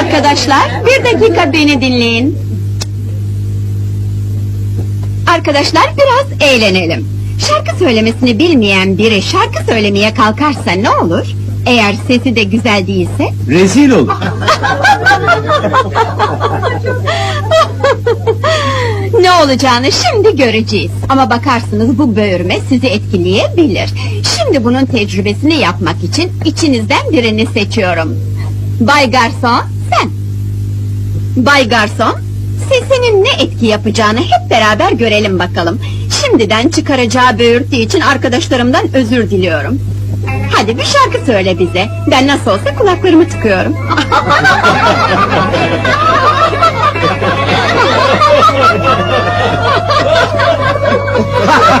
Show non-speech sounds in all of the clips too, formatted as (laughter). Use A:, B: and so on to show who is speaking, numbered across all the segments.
A: Arkadaşlar bir dakika beni dinleyin. Arkadaşlar biraz eğlenelim. Şarkı söylemesini bilmeyen biri şarkı söylemeye kalkarsa ne olur? Eğer sesi de güzel değilse?
B: Rezil olur. (laughs)
A: Ne olacağını şimdi göreceğiz. Ama bakarsınız bu böğürme sizi etkileyebilir. Şimdi bunun tecrübesini yapmak için içinizden birini seçiyorum. Bay Garson, sen. Bay Garson, sesinin ne etki yapacağını hep beraber görelim bakalım. Şimdiden çıkaracağı böğürtü için arkadaşlarımdan özür diliyorum. Hadi bir şarkı söyle bize. Ben nasıl olsa kulaklarımı tıkıyorum.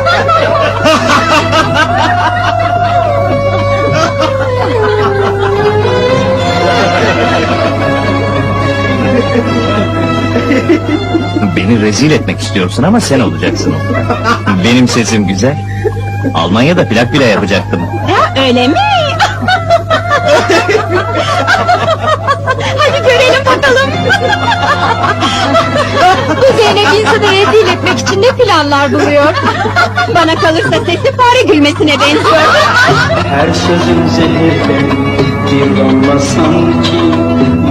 A: (laughs)
B: Beni rezil etmek istiyorsun ama sen olacaksın. Benim sesim güzel. Almanya'da plak bile yapacaktım.
A: Ha, öyle mi? Hadi görelim bakalım. Bu Zeynep insanı rezil etmek için ne planlar buluyor? Bana kalırsa sesi fare gülmesine benziyor.
C: Her sözün zehirden bir damla sanki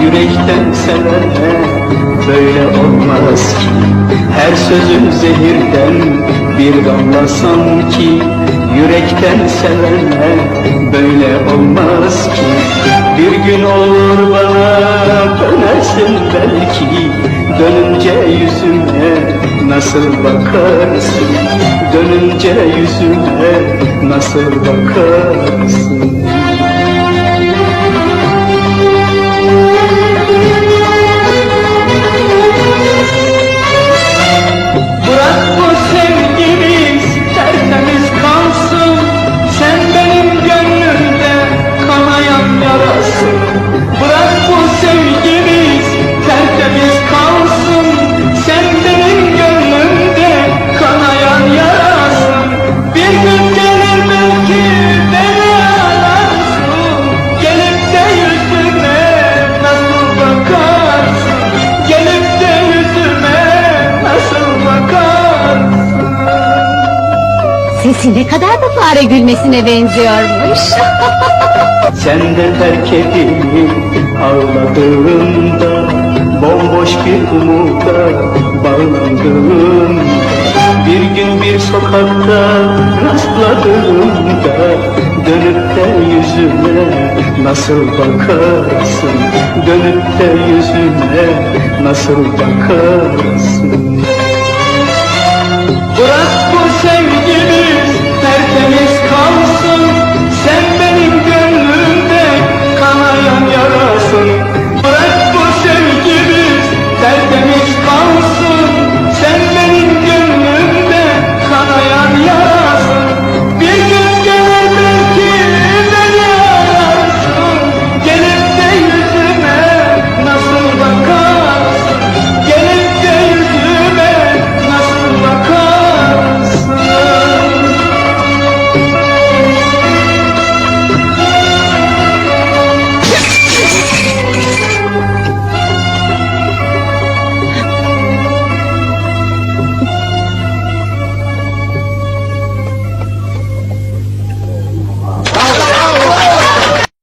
C: Yürekten sevene böyle olmaz. Ki Her sözün zehirden bir damla sanki Yürekten sevene böyle olmaz ki. Bir gün olur bana dönersin belki Dönünce yüzüme nasıl bakarsın? Dönünce yüzüme nasıl bakarsın
A: Sesi ne kadar da fare gülmesine benziyormuş. (laughs)
C: Sen de terk edilip ağladığında Bomboş bir umuda bağlandığında Bir gün bir sokakta rastladığımda Dönüp de yüzüme nasıl bakarsın Dönüp de yüzüme nasıl bakarsın